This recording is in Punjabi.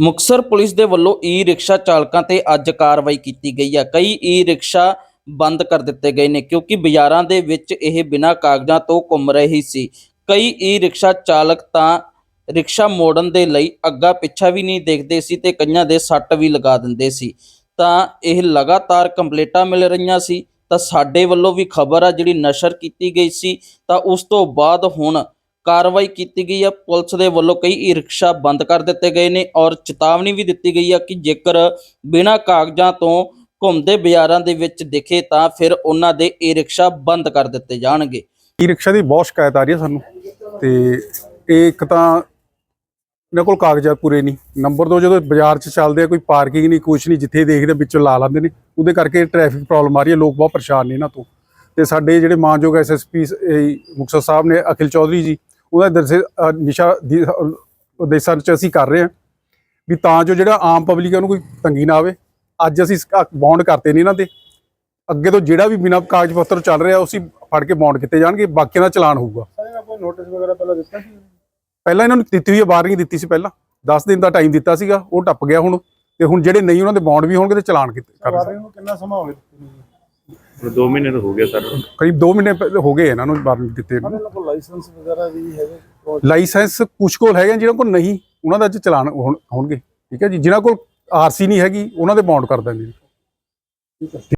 ਮੁਕਸਰ ਪੁਲਿਸ ਦੇ ਵੱਲੋਂ ਈ ਰਿਕਸ਼ਾ ਚਾਲਕਾਂ ਤੇ ਅੱਜ ਕਾਰਵਾਈ ਕੀਤੀ ਗਈ ਹੈ। ਕਈ ਈ ਰਿਕਸ਼ਾ ਬੰਦ ਕਰ ਦਿੱਤੇ ਗਏ ਨੇ ਕਿਉਂਕਿ ਬਾਜ਼ਾਰਾਂ ਦੇ ਵਿੱਚ ਇਹ ਬਿਨਾਂ ਕਾਗਜ਼ਾਂ ਤੋਂ ਘੁੰਮ ਰਹੀ ਸੀ। ਕਈ ਈ ਰਿਕਸ਼ਾ ਚਾਲਕ ਤਾਂ ਰਿਕਸ਼ਾ ਮੋੜਨ ਦੇ ਲਈ ਅੱਗਾ ਪਿੱਛਾ ਵੀ ਨਹੀਂ ਦੇਖਦੇ ਸੀ ਤੇ ਕਈਆਂ ਦੇ ਸੱਟ ਵੀ ਲਗਾ ਦਿੰਦੇ ਸੀ। ਤਾਂ ਇਹ ਲਗਾਤਾਰ ਕੰਪਲੇਟਾਂ ਮਿਲ ਰਹੀਆਂ ਸੀ। ਤਾਂ ਸਾਡੇ ਵੱਲੋਂ ਵੀ ਖਬਰ ਆ ਜਿਹੜੀ ਨਸ਼ਰ ਕੀਤੀ ਗਈ ਸੀ। ਤਾਂ ਉਸ ਤੋਂ ਬਾਅਦ ਹੁਣ ਕਾਰਵਾਈ ਕੀਤੀ ਗਈ ਹੈ ਪੁਲਿਸ ਦੇ ਵੱਲੋਂ ਕਈ ਈ ਰਿਕਸ਼ਾ ਬੰਦ ਕਰ ਦਿੱਤੇ ਗਏ ਨੇ ਔਰ ਚੇਤਾਵਨੀ ਵੀ ਦਿੱਤੀ ਗਈ ਹੈ ਕਿ ਜੇਕਰ ਬਿਨਾਂ ਕਾਗਜ਼ਾਂ ਤੋਂ ਘੁੰਮਦੇ ਬਾਜ਼ਾਰਾਂ ਦੇ ਵਿੱਚ ਦਿਖੇ ਤਾਂ ਫਿਰ ਉਹਨਾਂ ਦੇ ਈ ਰਿਕਸ਼ਾ ਬੰਦ ਕਰ ਦਿੱਤੇ ਜਾਣਗੇ। ਈ ਰਿਕਸ਼ਾ ਦੀ ਬਹੁਤ ਸ਼ਿਕਾਇਤ ਆ ਰਹੀ ਹੈ ਸਾਨੂੰ ਤੇ ਇਹ ਇੱਕ ਤਾਂ ਇਹਨਾਂ ਕੋਲ ਕਾਗਜ਼ਾਤ ਪੂਰੇ ਨਹੀਂ। ਨੰਬਰ 2 ਜਦੋਂ ਬਾਜ਼ਾਰ 'ਚ ਚੱਲਦੇ ਆ, ਕੋਈ ਪਾਰਕਿੰਗ ਨਹੀਂ, ਕੁਛ ਨਹੀਂ, ਜਿੱਥੇ ਦੇਖਦੇ ਵਿੱਚੋਂ ਲਾ ਲੈਂਦੇ ਨੇ, ਉਹਦੇ ਕਰਕੇ ਟ੍ਰੈਫਿਕ ਪ੍ਰੋਬਲਮ ਆ ਰਹੀ ਹੈ ਲੋਕ ਬਹੁਤ ਪਰੇਸ਼ਾਨ ਨੇ ਇਹਨਾਂ ਤੋਂ। ਤੇ ਸਾਡੇ ਜਿਹੜੇ ਮਾਨਯੋਗ ਐਸਐਸਪੀ ਮੁਕਤਸਰ ਸਾਹਿਬ ਨੇ ਅਖਿਲ ਚੌਧਰੀ ਜੀ ਉਹਦਾ ਦਰਸੇ ਨਿਸ਼ਾ ਉਦੇਸ਼ਾਂ 'ਚ ਅਸੀਂ ਕਰ ਰਹੇ ਹਾਂ ਵੀ ਤਾਂ ਜੋ ਜਿਹੜਾ ਆਮ ਪਬਲਿਕ ਉਹਨੂੰ ਕੋਈ ਤੰਗੀ ਨਾ ਆਵੇ। ਅੱਜ ਅਸੀਂ ਬੌਂਡ ਕਰਤੇ ਨੇ ਇਹਨਾਂ ਦੇ। ਅੱਗੇ ਤੋਂ ਜਿਹੜਾ ਵੀ ਬਿਨਾਂ ਕਾਗਜ਼ ਪੱਤਰ ਚੱਲ ਰਿਹਾ ਉਸੇ ਫੜ ਕੇ ਬੌਂਡ ਕੀਤੇ ਜਾਣਗੇ ਬਾਕੀਆਂ ਦਾ ਚਲਾਨ ਹੋਊਗਾ। ਸਾਰਿਆਂ ਕੋਈ ਨੋਟਿਸ ਵਗੈਰਾ ਪਹਿਲਾਂ ਦਿੱਤਾ ਸੀ? ਪਹਿਲਾਂ ਇਹਨਾਂ ਨੂੰ ਦਿੱਤੀ ਹੋਈ ਹੈ ਵਾਰਨਿੰਗ ਦਿੱਤੀ ਸੀ ਪਹਿਲਾਂ। 10 ਦਿਨ ਦਾ ਟਾਈਮ ਦਿੱਤਾ ਸੀਗਾ ਉਹ ਟੱਪ ਗਿਆ ਹੁਣ। ਤੇ ਹੁਣ ਜਿਹੜੇ ਨਹੀਂ ਉਹਨਾਂ ਦੇ ਬੌਂਡ ਵੀ ਹੋਣਗੇ ਤੇ ਚਲਾਨ ਕੀਤੇ ਕਰ ਵਾਰਨਿੰਗ ਨੂੰ ਕਿੰਨਾ ਸਮਾਂ ਹੋ ਗਿਆ ਦਿੱਤੇ ਨੂੰ? ਦੋ ਮਹੀਨੇ ਤਾਂ ਹੋ ਗਏ ਸਰ ਕਰੀਬ 2 ਮਹੀਨੇ ਪਹਿ- ਹੋ ਗਏ ਇਹਨਾਂ ਨੂੰ ਵਾਰਨਿੰਗ ਦਿੱਤੇ ਨੂੰ। ਉਹਨਾਂ ਕੋਲ ਲਾਇਸੈਂਸ ਵਗੈਰਾ ਵੀ ਹੈਗੇ ਲਾਇਸੈਂਸ ਕੁਛ ਕੋਲ ਹੈਗੇ ਜਿਹਨਾਂ ਕੋਲ ਨਹੀਂ ਉਹਨਾਂ ਦਾ ਅੱਜ ਚਲਾਨ ਹੋਣ- ਹੋਣਗੇ ਠੀਕ ਹੈ ਜੀ ਜਿਨ੍ਹਾਂ ਕੋਲ ਆਰਸੀ ਨਹੀਂ ਹੈਗੀ ਉਹਨਾਂ ਦੇ ਬੌਂਡ ਕਰ ਦਾਂਗੇ